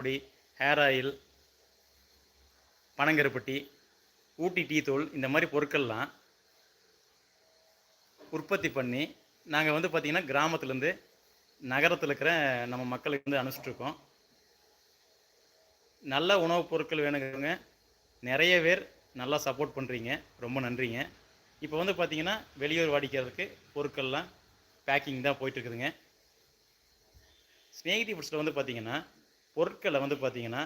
பொடி hair oil பனங்கருப்பட்டி Ooty tea தூள் இந்த மாதிரி பொருட்கள்லாம் உற்பத்தி பண்ணி நாங்கள் வந்து பார்த்திங்கன்னா கிராமத்துலேருந்து நகரத்தில் இருக்கிற நம்ம மக்களுக்கு வந்து அனுப்பிச்சிட்ருக்கோம் நல்ல உணவுப் பொருட்கள் வேணுங்கிறவங்க நிறைய பேர் நல்லா சப்போர்ட் பண்ணுறீங்க ரொம்ப நன்றிங்க. இப்போ வந்து பார்த்திங்கன்னா வெளியூர் வாடிக்கையாளருக்கு பொருட்கள்லாம் பேக்கிங் தான் போயிட்டுருக்குதுங்க ஸ்நேகிதி ஃபுட்ஸில் வந்து பார்த்திங்கன்னா பொருட்களை வந்து பார்த்திங்கன்னா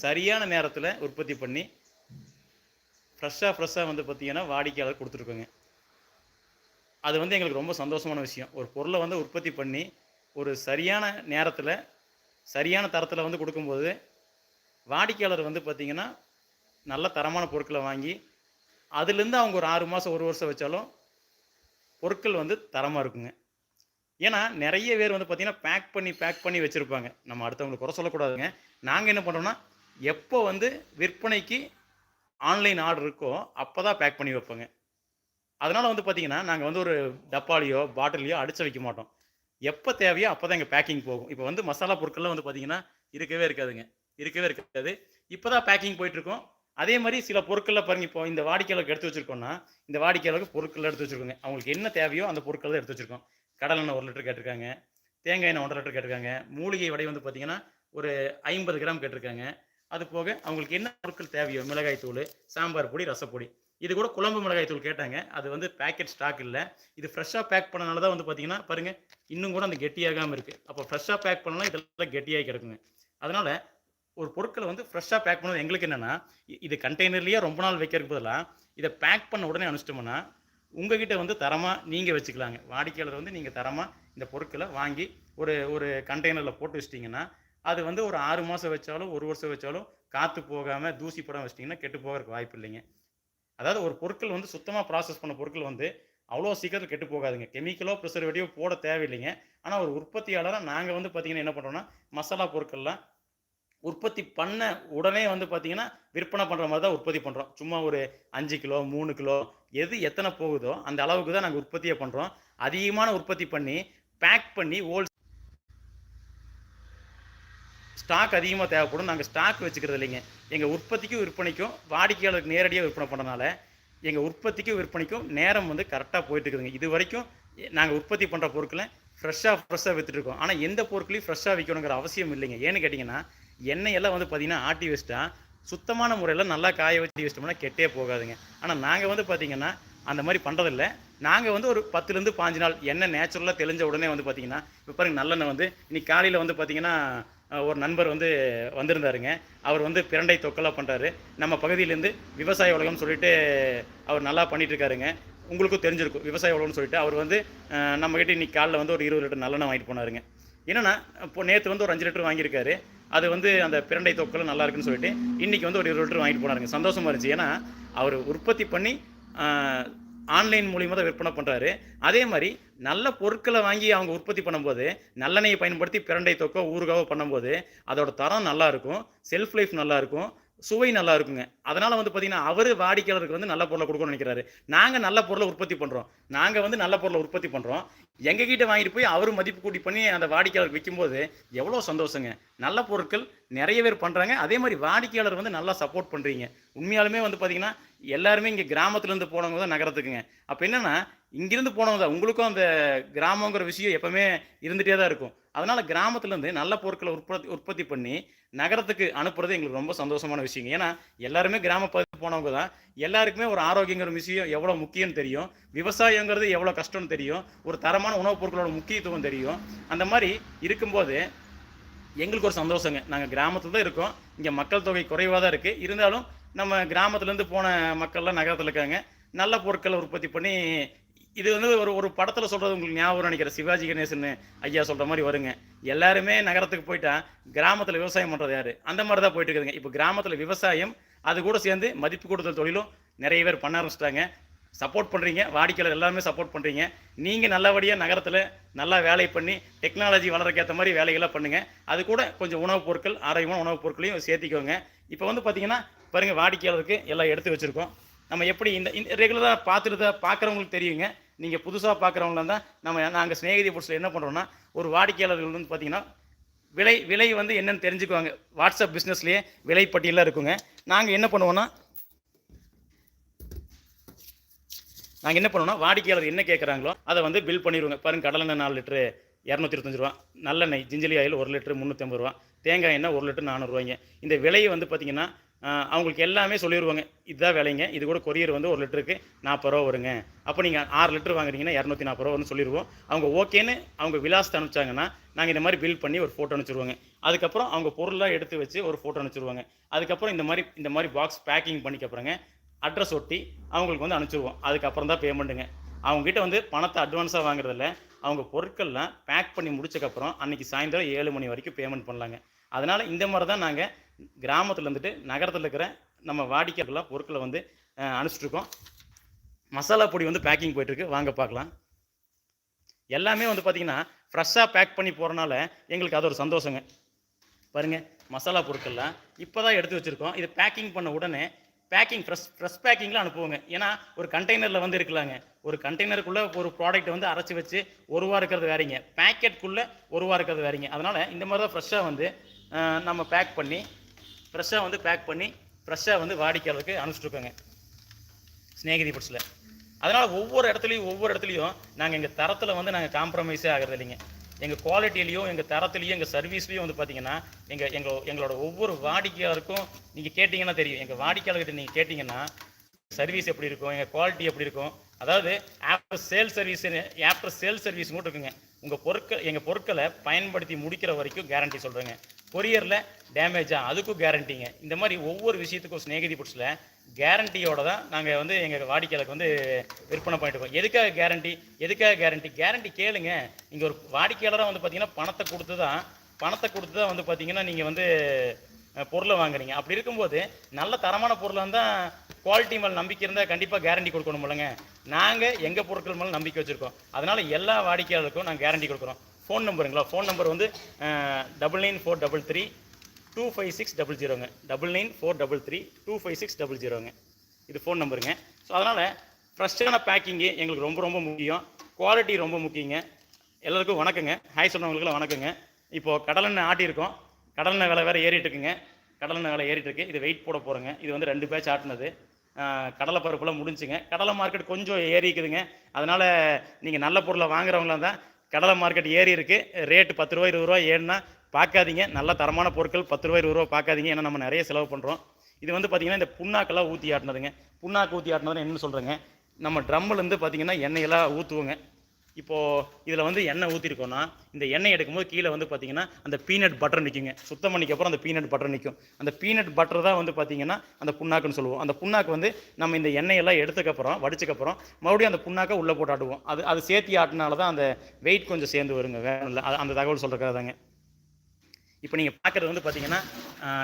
சரியான நேரத்தில் உற்பத்தி பண்ணி ஃப்ரெஷ்ஷாக ஃப்ரெஷ்ஷாக வந்து பார்த்திங்கன்னா வாடிக்கையாளர் கொடுத்துருக்கோங்க. அது வந்து எங்களுக்கு ரொம்ப சந்தோஷமான விஷயம். ஒரு பொருளை வந்து உற்பத்தி பண்ணி ஒரு சரியான நேரத்தில் சரியான தரத்தில் வந்து கொடுக்கும்போது வாடிக்கையாளர் வந்து பார்த்திங்கன்னா நல்ல தரமான பொருட்களை வாங்கி அதுலேருந்து அவங்க ஒரு ஆறு மாதம் ஒரு வருஷம் வச்சாலும் பொருட்கள் வந்து தரமாக இருக்குங்க. ஏன்னா நிறைய பேர் வந்து பார்த்திங்கன்னா பேக் பண்ணி பேக் பண்ணி வச்சுருப்பாங்க. நம்ம அடுத்தவங்களுக்கு குறை சொல்லக்கூடாதுங்க. நாங்கள் என்ன பண்ணுறோம்னா எப்போ வந்து விற்பனைக்கு ஆன்லைன் ஆர்டர் இருக்கோ அப்போ தான் பேக் பண்ணி வைப்போங்க. அதனால் வந்து பார்த்திங்கன்னா நாங்கள் வந்து ஒரு டப்பாலையோ பாட்டிலையோ அடித்து வைக்க மாட்டோம். எப்போ தேவையோ அப்போ தான் எங்கள் பேக்கிங் போகும். இப்போ வந்து மசாலா பொருட்கள்லாம் வந்து பார்த்திங்கன்னா இருக்கவே இருக்காதுங்க. இருக்கவே இருக்காது. இப்போ தான் பேக்கிங் போயிட்டுருக்கோம். அதே மாதிரி சில பொருட்களில் பாருங்க இப்போ இந்த வாடிக்கையாளருக்கு எடுத்து வச்சுருக்கோம்னா இந்த வாடிக்கையாளருக்கு பொருட்கள் எடுத்து வச்சிருக்கோங்க. அவங்களுக்கு என்ன தேவையோ அந்த பொருட்கள் தான் எடுத்து வச்சிருக்கோம். கடலை எண்ணெய் ஒரு லிட்டர் கேட்டிருக்காங்க தேங்காய் எண்ணெய் ஒன்றரை லிட்டர் கேட்டிருக்காங்க மூலிகை வடை வந்து பார்த்தீங்கன்னா ஒரு ஐம்பது கிராம் கேட்டிருக்காங்க. அது போக அவங்களுக்கு என்ன பொருட்கள் தேவையோ மிளகாய் தூள் சாம்பார் பொடி ரசப்பொடி. இது கூட குழம்பு மிளகாய் தூள் கேட்டாங்க. அது வந்து பேக்கெட் ஸ்டாக் இல்லை. இது ஃப்ரெஷ்ஷாக பேக் பண்ணனால தான் வந்து பார்த்தீங்கன்னா பாருங்கள் இன்னும் கூட அந்த கெட்டியாகாமல் இருக்குது அப்போ ஃப்ரெஷ்ஷாக பேக் பண்ணலாம் இதெல்லாம் கெட்டியாகி கிடக்குங்க. அதனால் ஒரு பொருட்களை வந்து ஃப்ரெஷ்ஷாக பேக் பண்ணது எங்களுக்கு என்னென்னா இது கண்டெய்னர்லேயே ரொம்ப நாள் வைக்கிறதுக்கு பதிலாக இதை பேக் பண்ண உடனே அனுப்பிச்சிட்டோம்னா உங்ககிட்ட வந்து தரமாக நீங்கள் வச்சுக்கலாங்க. வாடிக்கையாளர் வந்து நீங்கள் தரமாக இந்த பொருட்களை வாங்கி ஒரு ஒரு கண்டெய்னரில் போட்டு வச்சிட்டிங்கன்னா அது வந்து ஒரு ஆறு மாதம் வச்சாலும் ஒரு வருஷம் வச்சாலும் காற்று போகாமல் தூசி படம் வச்சிட்டிங்கன்னா கெட்டு போகிறதுக்கு வாய்ப்பு இல்லைங்க. அதாவது ஒரு பொருட்கள் வந்து சுத்தமாக ப்ராசஸ் பண்ண பொருட்கள் வந்து அவ்வளோ சீக்கிரத்தில் கெட்டு போகாதுங்க. கெமிக்கலோ ப்ரிசர்வேட்டிவோ போட தேவையில்லைங்க. ஆனால் ஒரு உற்பத்தியாளராக நாங்கள் வந்து பார்த்திங்கன்னா என்ன பண்ணுறோன்னா மசாலா பொருட்கள்லாம் உற்பத்தி பண்ண உடனே வந்து பார்த்தீங்கன்னா விற்பனை பண்ணுற மாதிரி தான் உற்பத்தி பண்ணுறோம் சும்மா ஒரு அஞ்சு கிலோ மூணு கிலோ எது எத்தனை போகுதோ அந்த அளவுக்கு தான் நாங்கள் உற்பத்தியை பண்ணுறோம் அதிகமான உற்பத்தி பண்ணி பேக் பண்ணி ஹோல் ஸ்டாக் அதிகமாக தேவைப்படும். நாங்கள் ஸ்டாக் வச்சுக்கிறது இல்லைங்க. எங்கள் உற்பத்திக்கும் விற்பனைக்கும் வாடிக்கையாளருக்கு நேரடியாக விற்பனை பண்ணுறதுனால எங்கள் உற்பத்திக்கும் விற்பனைக்கும் நேரம் வந்து கரெக்டாக போயிட்டு இருக்குதுங்க. இது வரைக்கும் நாங்கள் உற்பத்தி பண்ணுற பொருட்களை ஃப்ரெஷ்ஷாக ஃப்ரெஷ்ஷாக விற்றுட்ருக்கோம் ஆனால் எந்த பொருட்களையும் ஃப்ரெஷ்ஷாக விற்கணுங்கிற அவசியம் இல்லைங்க. ஏன்னு கேட்டிங்கன்னா எண்ணெய் எல்லாம் வந்து பார்த்திங்கன்னா ஆட்டி வச்சிட்டா சுத்தமான முறையில் நல்லா காய வச்சு வச்சிட்டோம்னா கெட்டே போகாதுங்க. ஆனால் நாங்கள் வந்து பார்த்திங்கன்னா அந்த மாதிரி பண்ணுறதில்ல நாங்கள் வந்து ஒரு பத்துலேருந்து பாஞ்சு நாள் எண்ணெய் நேச்சுரலாக தெளிஞ்ச உடனே வந்து பார்த்திங்கன்னா இப்போ பாருங்க நல்லெண்ணெய் வந்து இன்னைக்கு காலையில் வந்து பார்த்திங்கன்னா ஒரு நண்பர் வந்து வந்திருந்தாருங்க. அவர் வந்து பிரண்டை தொக்கெல்லாம் பண்ணுறாரு நம்ம பகுதியிலேருந்து விவசாய உலகம்னு சொல்லிட்டு அவர் நல்லா பண்ணிகிட்டு இருக்காருங்க உங்களுக்கும் தெரிஞ்சிருக்கும் விவசாய உலகம்னு சொல்லிட்டு. அவர் வந்து நம்மக்கிட்ட இன்றைக்கி இன்னைக்கு காலைல வந்து ஒரு இருபது லிட்டர் நல்லெண்ணெய் வாங்கிட்டு போனாருங்க. என்னென்னா இப்போ நேற்று வந்து ஒரு அஞ்சு லிட்டர் வாங்கியிருக்காரு. அது வந்து அந்த பிரண்டை தொக்கல் நல்லா இருக்குன்னு சொல்லிட்டு இன்றைக்கி வந்து ஒரு இருபது லிட்டர் வாங்கிட்டு போனாருங்க. சந்தோஷமாக இருந்துச்சு. ஏன்னா அவர் உற்பத்தி பண்ணி ஆன்லைன் மூலியமாக தான் விற்பனை பண்ணுறாரு அதே மாதிரி நல்ல பொருட்களை வாங்கி அவங்க உற்பத்தி பண்ணும்போது நல்லெண்ணெயை பயன்படுத்தி பிரண்டை தொக்கோ ஊறுகாவோ பண்ணும்போது அதோட தரம் நல்லாயிருக்கும் செல்ஃப் லைஃப் நல்லாயிருக்கும் சுவை நல்லா இருக்குங்க. அதனால வந்து பார்த்தீங்கன்னா அவர் வாடிக்கையாளருக்கு வந்து நல்ல பொருளை கொடுக்கணும்னு நினைக்கிறாரு. நாங்கள் நல்ல பொருளை உற்பத்தி பண்ணுறோம் நாங்கள் வந்து நல்ல பொருளை உற்பத்தி பண்ணுறோம் எங்கள் கிட்டே வாங்கிட்டு போய் அவர் மதிப்பு கூட்டி பண்ணி அந்த வாடிக்கையாளருக்கு விற்கும்போது எவ்வளோ சந்தோஷங்க. நல்ல பொருட்கள் நிறைய பேர் பண்ணுறாங்க அதே மாதிரி வாடிக்கையாளர் வந்து நல்லா சப்போர்ட் பண்ணுறீங்க உண்மையாலுமே வந்து பார்த்தீங்கன்னா எல்லாருமே இங்கே கிராமத்துலேருந்து போனவங்க தான் நகரத்துக்குங்க. அப்போ என்னென்னா இங்கேருந்து போனவங்க தான். உங்களுக்கும் அந்த கிராமங்கிற விஷயம் எப்போவுமே இருந்துகிட்டே தான் இருக்கும். அதனால் கிராமத்துலேருந்து நல்ல பொருட்களை உற்பத்தி உற்பத்தி பண்ணி நகரத்துக்கு அனுப்புறது எங்களுக்கு ரொம்ப சந்தோஷமான விஷயங்க. ஏன்னா எல்லாருமே கிராம போனவங்க தான். எல்லாருக்குமே ஒரு ஆரோக்கியங்கிற விஷயம் எவ்வளோ முக்கியம்னு தெரியும். விவசாயங்கிறது எவ்வளோ கஷ்டம்னு தெரியும். ஒரு தரமான உணவுப் பொருட்களோட முக்கியத்துவம் தெரியும். அந்த மாதிரி இருக்கும்போது எங்களுக்கு ஒரு சந்தோஷங்க. நாங்கள் கிராமத்தில் தான் இருக்கோம். இங்கே மக்கள் தொகை குறைவாக தான் இருக்குது இருந்தாலும் நம்ம கிராமத்துலேருந்து போன மக்கள்லாம் நகரத்தில் இருக்காங்க. நல்ல பொருட்களை உற்பத்தி பண்ணி இது வந்து ஒரு ஒரு படத்தில் சொல்கிறது உங்களுக்கு ஞாபகம் நினைக்கிறேன். சிவாஜி கணேசன் ஐயா சொல்கிற மாதிரி வருங்க. எல்லாருமே நகரத்துக்கு போயிட்டா கிராமத்தில் விவசாயம் பண்ணுறது யார்? அந்த மாதிரி தான் போயிட்டு இருக்குதுங்க. இப்போ கிராமத்தில் விவசாயம் அது கூட சேர்ந்து மதிப்பு கூடுதல் தொழிலும் நிறைய பேர் பண்ண ஆரம்பிச்சிட்டாங்க. சப்போர்ட் பண்ணுறீங்க வாடிக்கையாளர் எல்லாருமே சப்போர்ட் பண்ணுறீங்க நீங்கள் நல்லபடியாக நகரத்தில் நல்லா வேலை பண்ணி டெக்னாலஜி வளர்க்கேற்ற மாதிரி வேலைகளை பண்ணுங்கள் அது கூட கொஞ்சம் உணவுப் பொருட்கள் ஆரோக்கியமான உணவுப் பொருட்களையும் சேர்த்திக்கோங்க. இப்போ வந்து பார்த்தீங்கன்னா பாருங்கள் வாடிக்கையாளருக்கு எல்லாம் எடுத்து வச்சுருக்கோம். நம்ம எப்படி இந்த ரெகுலராக பார்த்துட்டு தான் பார்க்குறவங்களுக்கு தெரியுங்க. நீங்கள் புதுசாக பார்க்குறவங்களா இருந்தால் நம்ம நாங்கள் ஸ்நேகிதி புட்ஸில் என்ன பண்ணுறோன்னா ஒரு வாடிக்கையாளர்கள் வந்து பார்த்தீங்கன்னா விலை விலை வந்து என்னென்னு தெரிஞ்சுக்குவாங்க. வாட்ஸ்அப் பிஸ்னஸ்லேயே விலை பட்டியலாக இருக்குங்க. நாங்கள் என்ன பண்ணுவோன்னா நாங்கள் என்ன பண்ணுவோம்னா வாடிக்கையாளர் என்ன கேட்குறாங்களோ அதை வந்து பில் பண்ணிடுவோங்க பாருங்க கடலெண்ணெய் நாலு லிட்டரு இரநூத்தி இருபத்தஞ்சு ரூபா. நல்லெண்ணெய் ஜிஞ்சலி ஆயில் ஒரு லிட்டரு முந்நூற்றம்பது ரூபா. தேங்காய் எண்ணெய் ஒரு லிட்டர் நானூறுரூவாய்ங்க. இந்த விலையை வந்து பார்த்திங்கன்னா அவங்களுக்கு எல்லாமே சொல்லிடுவாங்க இதுதான் விலைங்க. இது கூட கொரியர் வந்து ஒரு லிட்டருக்கு நாற்பது ரூபா வருங்க. அப்போ நீங்கள் ஆறு லிட்டர் வாங்குறீங்கன்னா இரநூத்தி நாற்பது ரூபா வரும்னு சொல்லிடுவோம் அவங்க ஓகேன்னு அவங்க விலாசத்தை அனுப்பிச்சாங்கன்னா நாங்கள் இந்த மாதிரி பில் பண்ணி ஒரு ஃபோட்டோ அனுப்பிச்சிருவோங்க. அதுக்கப்புறம் அவங்க பொருளாக எடுத்து வச்சு ஒரு ஃபோட்டோ அனுப்பிச்சிருவாங்க. அதுக்கப்புறம் இந்த மாதிரி இந்த மாதிரி பாக்ஸ் பேக்கிங் பண்ணிக்கப்புறங்க அட்ரஸ் ஒட்டி அவங்களுக்கு வந்து அனுப்பிச்சிருவோம். அதுக்கப்புறம் தான் பேமெண்ட்டுங்க அவங்ககிட்ட வந்து பணத்தை அட்வான்ஸாக வாங்குறதில்ல. அவங்க பொருட்கள்லாம் பேக் பண்ணி முடிச்சக்கப்புறம் அன்றைக்கி சாயந்தரம் ஏழு மணி வரைக்கும் பேமெண்ட் பண்ணலாங்க. அதனால் இந்த மாதிரி தான் நாங்கள் கிராமத்தில் இருந்துட்டு நகரத்தில் இருக்கிற நம்ம வாடிக்கையாளர்களாக பொருட்களை வந்து அனுப்பிச்சிட்ருக்கோம் மசாலா பொடி வந்து பேக்கிங் போயிட்டுருக்கு. வாங்க பார்க்கலாம். எல்லாமே வந்து பார்த்திங்கன்னா ஃப்ரெஷ்ஷாக பேக் பண்ணி போகிறனால எங்களுக்கு அது ஒரு சந்தோஷங்க. பாருங்கள் மசாலா பொருட்கள்லாம் இப்போ தான் எடுத்து வச்சுருக்கோம். இது பேக்கிங் பண்ண உடனே பேக்கிங் ஃப்ரெஷ் ஃப்ரெஷ் பேக்கிங்கில் அனுப்புவோங்க. ஏன்னா ஒரு கண்டெய்னரில் வந்து இருக்கலாங்க. ஒரு கண்டெய்னருக்குள்ளே ஒரு ப்ராடக்ட் வந்து அரைச்சி வச்சு ஒரு வாரம் இருக்கிறது வேறீங்க. பேக்கெட்குள்ளே ஒரு வாரம் இருக்கிறது வேறீங்க. அதனால் இந்த மாதிரி தான் ஃப்ரெஷ்ஷாக வந்து நம்ம பேக் பண்ணி ஃப்ரெஷ்ஷாக வந்து பேக் பண்ணி ஃப்ரெஷ்ஷாக வந்து வாடிக்கையாளருக்கு அனுப்பிச்சிட்ருக்கோங்க ஸ்நேகிதி புட்ஸில். அதனால் ஒவ்வொரு இடத்துலையும் ஒவ்வொரு இடத்துலையும் நாங்கள் எங்கள் தரத்தில் வந்து நாங்கள் காம்ப்ரமைஸே ஆகிறது இல்லைங்க. எங்கள் குவாலிட்டிலையும் எங்கள் தரத்துலையும் எங்கள் சர்வீஸ்லையும் வந்து பார்த்தீங்கன்னா எங்கள் எங்கள் எங்களோட ஒவ்வொரு வாடிக்கையாளருக்கும் நீங்கள் கேட்டிங்கன்னா தெரியும். எங்கள் வாடிக்கையாளர்கிட்ட நீங்கள் கேட்டிங்கன்னா சர்வீஸ் எப்படி இருக்கும் எங்கள் குவாலிட்டி எப்படி இருக்கும். அதாவது after sale service after sale service கூட இருக்குங்க. உங்கள் பொருட்கள் எங்கள் பொருட்களை பயன்படுத்தி முடிக்கிற வரைக்கும் கேரண்டி சொல்கிறேங்க கொரியரில் டேமேஜா அதுக்கும் கேரண்டிங்க இந்த மாதிரி ஒவ்வொரு விஷயத்துக்கும் ஸ்நேகிதி புட்ஸில் கேரண்டியோட தான் நாங்கள் வந்து எங்கள் வாடிக்கையாளருக்கு வந்து விற்பனை பண்ணிட்டு இருக்கோம். எதுக்காக கேரண்டி எதுக்காக கேரண்டி கேரண்டி கேளுங்க. நீங்கள் ஒரு வாடிக்கையாளராக வந்து பார்த்தீங்கன்னா பணத்தை கொடுத்து தான் பணத்தை கொடுத்து தான் வந்து பார்த்தீங்கன்னா நீங்கள் வந்து பொருளை வாங்குறீங்க. அப்படி இருக்கும்போது நல்ல தரமான பொருளாக இருந்தால் குவாலிட்டி மேலே நம்பிக்கை இருந்தால் கண்டிப்பாக கேரண்டி கொடுக்கணும் இல்லைங்க. நாங்கள் எங்கள் பொருட்கள் மேலே நம்பிக்கை வச்சுருக்கோம். அதனால் எல்லா வாடிக்கையாளருக்கும் நாங்கள் கேரண்டி கொடுக்குறோம். ஃபோன் நம்பருங்களா? ஃபோன் நம்பர் வந்து double nine four double three two five six double ஜீரோங்க double nine four double three two five six double ஜீரோங்க இது ஃபோன் நம்பருங்க. ஸோ அதனால் ஃப்ரெஷ்ஷான பேக்கிங்கு எங்களுக்கு ரொம்ப ரொம்ப முக்கியம். குவாலிட்டி ரொம்ப முக்கியங்க. எல்லாருக்கும் வணக்கங்க. ஹாய் சொன்னவங்களுக்குலாம் வணக்கங்க. இப்போது கடலெண்ணெய் ஆட்டியிருக்கோம். கடலெண்ணெய் விலை வேறு ஏறிட்டு இருக்குங்க கடலெண்ணெய் விலை ஏறிட்டு இருக்கு இது வெயிட் போட போகிறோங்க இது வந்து ரெண்டு பேட்ச் ஆட்டினது. கடலை பருப்புலாம் முடிஞ்சுங்க. கடலை மார்க்கெட் கொஞ்சம் ஏறிக்குதுங்க. அதனால் நீங்கள் நல்ல பொருளை வாங்குறவங்களா தான் கடலை மார்க்கெட் ஏறி இருக்குது ரேட்டு பத்து ரூபா இருபது ரூபா ஏன்னா பார்க்காதீங்க. நல்ல தரமான பொருட்கள் பத்து ரூபா இருபது ரூபா பார்க்காதீங்க. ஏன்னா நம்ம நிறைய செலவு பண்ணுறோம் இது வந்து பார்த்தீங்கன்னா இந்த புண்ணாக்கெல்லாம் ஊற்றி ஆட்டினதுங்க. புண்ணாக்கு ஊற்றி ஆட்டினதுன்னு என்ன சொல்கிறேங்க நம்ம ட்ரம்முலேருந்து பார்த்தீங்கன்னா எண்ணெயெல்லாம் ஊற்றுவோங்க இப்போது இதில் வந்து எண்ணெய் ஊற்றிருக்கோன்னா இந்த எண்ணெய் எடுக்கும்போது கீழே வந்து பார்த்தீங்கன்னா அந்த பீனட் பட்டர் நிற்குங்க சுத்தம் பண்ணிக்க அப்புறம் அந்த பீனட் பட்டர் நிற்கும் அந்த பீனட் பட்டர் தான் வந்து பார்த்தீங்கன்னா அந்த புண்ணாக்குன்னு சொல்லுவோம். அந்த புண்ணாக்கு வந்து நம்ம இந்த எண்ணெயெல்லாம் எடுத்துக்கப்புறம் வடிச்சக்கப்புறம் மறுபடியும் அந்த புண்ணாக்கை உள்ளே போட்டு ஆட்டுவோம். அது அது சேர்த்தி ஆட்டினால தான் அந்த வெயிட் கொஞ்சம் சேர்ந்து வருங்க. வேணும் இல்லை. அந்த தகவல் சொல்கிறதாங்க இப்போ நீங்கள் பார்க்குறது வந்து பார்த்தீங்கன்னா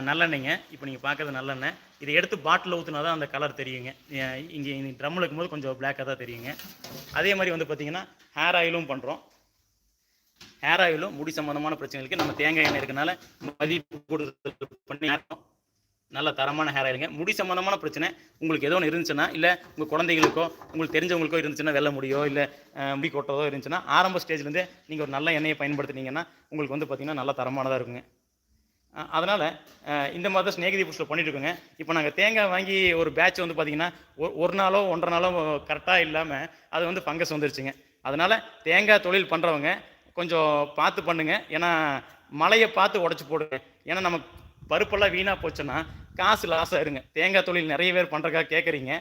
நல்லெண்ணெய்ங்க. இப்போ நீங்கள் பார்க்குறது நல்லெண்ணெய். இதை எடுத்து பாட்டில் ஊற்றினா தான் அந்த கலர் தெரியுங்க. இங்கே ட்ரம்மில் இருக்கும்போது கொஞ்சம் பிளாக்காக தான் தெரியுங்க. அதே மாதிரி வந்து பார்த்தீங்கன்னா ஹேர் ஆயிலும் பண்ணுறோம் ஹேர் ஆயிலும் முடி சம்மந்தமான பிரச்சனைகளுக்கு நம்ம தேங்காய் எண்ணெய் இருக்கனால மதிப்பு கூடுதல் பண்ணி நல்ல தரமான ஹேர் ஆயிலுங்க முடி சம்பந்தமான பிரச்சனை உங்களுக்கு ஏதோ ஒன்று இருந்துச்சுன்னா இல்லை உங்கள் குழந்தைகளுக்கோ உங்களுக்கு தெரிஞ்சவங்களுக்கோ இருந்துச்சுன்னா வெள்ள முடியோ இல்லை முடி கொட்டதோ இருந்துச்சுன்னா ஆரம்ப ஸ்டேஜ்லேருந்தே நீங்கள் ஒரு நல்ல எண்ணெயை பயன்படுத்துனீங்கன்னா உங்களுக்கு வந்து பார்த்திங்கன்னா நல்ல தரமானதாக இருக்குங்க. அதனால் இந்த மாதிரி தான் ஸ்நேகிதி புஷ்டில் பண்ணிட்டு இருக்கோங்க இப்போ நாங்கள் தேங்காய் வாங்கி ஒரு பேட்ச் வந்து பார்த்தீங்கன்னா ஒரு ஒரு நாளோ ஒன்றரை நாளோ கரெக்டாக இல்லாமல் அது வந்து ஃபங்கஸ் வந்துருச்சுங்க. அதனால் தேங்காய் தொழில் பண்ணுறவங்க கொஞ்சம் பார்த்து பண்ணுங்க. ஏன்னா மழையை பார்த்து உடச்சி போடுங்க. ஏன்னா நம்ம பருப்பெல்லாம் வீணாக போச்சுன்னா காசு லாஸ் ஆயிருங்க. தேங்காய் தொழில் நிறைய பேர் பண்ணுறக்காக கேட்குறீங்க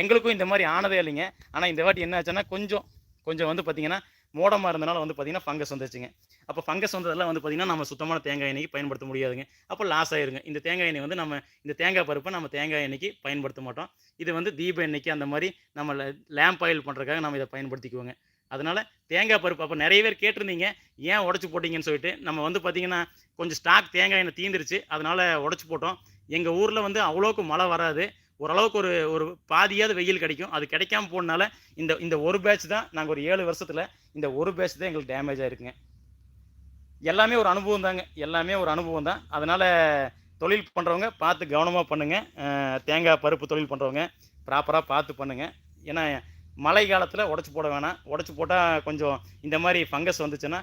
எங்களுக்கும் இந்த மாதிரி ஆனதே இல்லைங்க. ஆனால் இந்த வாட்டி என்ன ஆச்சுன்னா கொஞ்சம் கொஞ்சம் வந்து பார்த்திங்கன்னா மோடமாக இருந்தனால வந்து பார்த்தீங்கன்னா ஃபங்கஸ் வந்துச்சுங்க அப்போ ஃபங்கஸ் வந்ததெல்லாம் வந்து பார்த்தீங்கன்னா நம்ம சுத்தமான தேங்காய் எண்ணெய்க்கு பயன்படுத்த முடியாதுங்க. அப்போ லாஸ் ஆயிருங்க. இந்த தேங்காய் எண்ணெய் வந்து நம்ம இந்த தேங்காய் பருப்பை நம்ம தேங்காய் எண்ணெய்க்கு பயன்படுத்த மாட்டோம். இது வந்து தீப எண்ணெய்க்கு அந்த மாதிரி நம்ம லேம்ப் ஆயில் பண்ணுறதுக்காக நம்ம இதை பயன்படுத்திக்குவோங்க. அதனால் தேங்காய் பருப்பு அப்போ நிறைய பேர் கேட்டிருந்தீங்க ஏன் உடச்சி போட்டிங்கன்னு சொல்லிட்டு? நம்ம வந்து பார்த்தீங்கன்னா கொஞ்சம் ஸ்டாக் தேங்காய் எண்ணெய் தீந்துருச்சு. அதனால் உடச்சி போட்டோம். எங்கள் ஊரில் வந்து அவ்வளோக்கு மழை வராது. ஓரளவுக்கு ஒரு ஒரு பாதியாவது வெயில் கிடைக்கும். அது கிடைக்காம போனால இந்த இந்த ஒரு பேட்ச் தான் நாங்கள் ஒரு ஏழு வருஷத்தில் இந்த ஒரு பேட்ச் தான் எங்களுக்கு டேமேஜ் ஆயிருக்குங்க. எல்லாமே ஒரு அனுபவம் தாங்க. எல்லாமே ஒரு அனுபவம் தான். அதனால் தொழில் பண்ணுறவங்க பார்த்து கவனமாக பண்ணுங்கள் தேங்காய் பருப்பு தொழில் பண்ணுறவங்க ப்ராப்பராக பார்த்து பண்ணுங்கள் ஏன்னா மழை காலத்தில் உடச்சி போட வேணாம். உடச்சி போட்டால் கொஞ்சம் இந்த மாதிரி ஃபங்கஸ் வந்துச்சுன்னா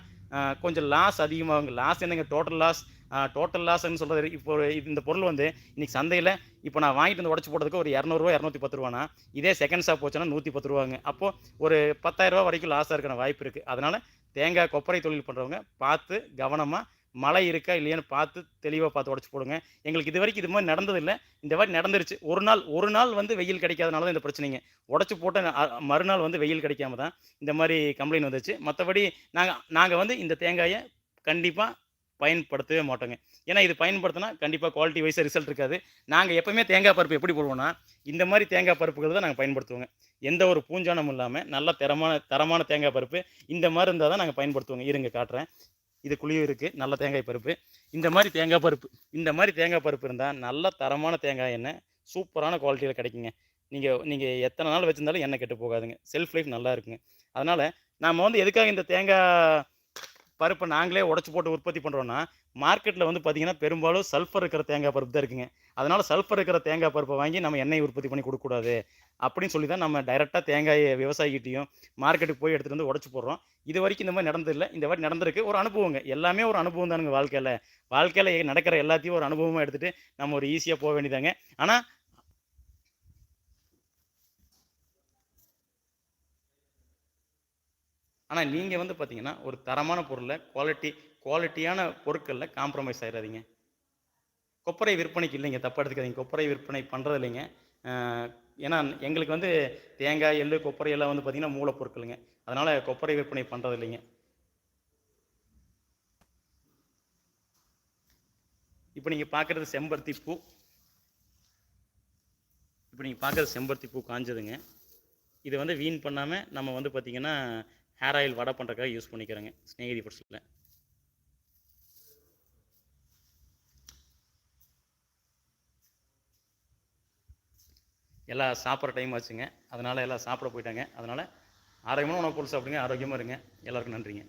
கொஞ்சம் லாஸ் அதிகமாகுங்க. லாஸ் என்னங்க? டோட்டல் லாஸ் டோட்டல் லாஸ்ன்னு சொல்கிறது இப்போ ஒரு இந்த பொருள் வந்து இன்றைக்கி சந்தையில் இப்போ நான் வாங்கிட்டு வந்து உடச்சி போட்டதுக்கு ஒரு இரநூறுவா இரநூத்தி பத்து ரூபானா? இதே செகண்ட் ஷாப் போச்சுன்னா நூற்றி பத்து ரூபாங்க. அப்போது ஒரு பத்தாயிரரூபா வரைக்கும் லாஸாக இருக்கிற வாய்ப்பு இருக்குது அதனால் தேங்காய் கொப்பரை தொழில் பண்ணுறவங்க பார்த்து கவனமாக மழை இருக்கா இல்லையான்னு பார்த்து தெளிவாக பார்த்து உடச்சி போடுங்க. எங்களுக்கு இது வரைக்கும் இது மாதிரி நடந்ததில்லை. இந்த மாதிரி நடந்துருச்சு. ஒரு நாள் ஒரு நாள் வந்து வெயில் கிடைக்காதனால தான் இந்த பிரச்சனைங்க. உடச்சி போட்ட மறுநாள் வந்து வெயில் கிடைக்காம தான் இந்த மாதிரி கம்ப்ளைண்ட் வந்துச்சு. மற்றபடி நாங்கள் நாங்கள் வந்து இந்த தேங்காயை கண்டிப்பாக பயன்படுத்தவே மாட்டோங்க. ஏன்னா இது பயன்படுத்தினா கண்டிப்பாக குவாலிட்டி வைஸாக ரிசல்ட் இருக்காது. நாங்கள் எப்போவுமே தேங்காய் பருப்பு எப்படி போடுவோம்னா இந்த மாதிரி தேங்காய் பருப்புகள் தான் நாங்கள் பயன்படுத்துவோங்க. எந்த ஒரு பூஞ்சானம் இல்லாமல் நல்ல தரமான தரமான தேங்காய் பருப்பு இந்த மாதிரி இருந்தால் தான் நாங்கள் பயன்படுத்துவோங்க. இருங்க காட்டுறேன். இது குழியும் இருக்குது நல்ல தேங்காய் பருப்பு. இந்த மாதிரி தேங்காய் பருப்பு இந்த மாதிரி தேங்காய் பருப்பு இருந்தால் நல்ல தரமான தேங்காய் எண்ணெய் சூப்பரான குவாலிட்டியில் கிடைக்குங்க. நீங்கள் நீங்கள் எத்தனை நாள் வச்சிருந்தாலும் எண்ணெய் கெட்டு போகாதுங்க. செல்ஃப் லைஃப் நல்லா இருக்குங்க. அதனால் நாம் வந்து எதுக்காக இந்த தேங்காய் பருப்பை நாங்களே உடச்சி போட்டு உற்பத்தி பண்ணுறோன்னா மார்க்கெட்டில் வந்து பார்த்தீங்கன்னா பெரும்பாலும் சல்ஃபர் இருக்கிற தேங்காய் பருப்பு தான் இருக்குங்க. அதனால் சல்ஃபர் இருக்கிற தேங்காய் பருப்பை வாங்கி நம்ம எண்ணெய் உற்பத்தி பண்ணி கொடுக்கக்கூடாது. அப்படின்னு சொல்லி தான் நம்ம டைரெக்டாக தேங்காய் விவசாயிகிட்டையும் மார்க்கெட்டுக்கு போய் எடுத்துகிட்டு வந்து உடச்சி போடுறோம். இது வரைக்கும் இந்த மாதிரி நடந்ததில்லை. இந்த வாட்டி நடந்திருக்கு. ஒரு அனுபவங்க. எல்லாமே ஒரு அனுபவம் தானுங்க வாழ்க்கையில். வாழ்க்கையில் நடக்கிற எல்லாத்தையும் ஒரு அனுபவமாக எடுத்துகிட்டு நம்ம ஒரு ஈஸியாக போக வேண்டியதாங்க ஆனால் ஆனால் நீங்கள் வந்து பார்த்தீங்கன்னா ஒரு தரமான பொருளை குவாலிட்டி குவாலிட்டியான பொருட்களில் காம்ப்ரமைஸ் ஆகிடாதீங்க கொப்பரை விற்பனைக்கு இல்லைங்க தப்பாக எடுத்துக்காதீங்க. கொப்பரை விற்பனை பண்ணுறது இல்லைங்க. ஏன்னா எங்களுக்கு வந்து தேங்காய் எள்ளு கொப்பரை எல்லாம் வந்து பார்த்திங்கன்னா மூலப்பொருட்களுங்க. அதனால் கொப்பரை விற்பனை பண்ணுறது இல்லைங்க. இப்போ நீங்கள் பார்க்குறது செம்பருத்தி பூ. இப்போ நீங்கள் பார்க்குறது செம்பருத்தி பூ காஞ்சதுங்க. இதை வந்து வீண் பண்ணாமல் நம்ம வந்து பார்த்திங்கன்னா ஹேர் ஆயில் வடை பண்ணுறக்காக யூஸ் பண்ணிக்கிறேங்க. ஸ்நேகிதி ஃபுட்ஸில் எல்லாம் சாப்பிட்ற டைம் ஆச்சுங்க. அதனால் எல்லாம் சாப்பிட போயிட்டாங்க. அதனால் ஆரோக்கியமான உணவு பொருள் சாப்பிடுங்க. ஆரோக்கியமாக இருங்க. எல்லாருக்கும் நன்றிங்க.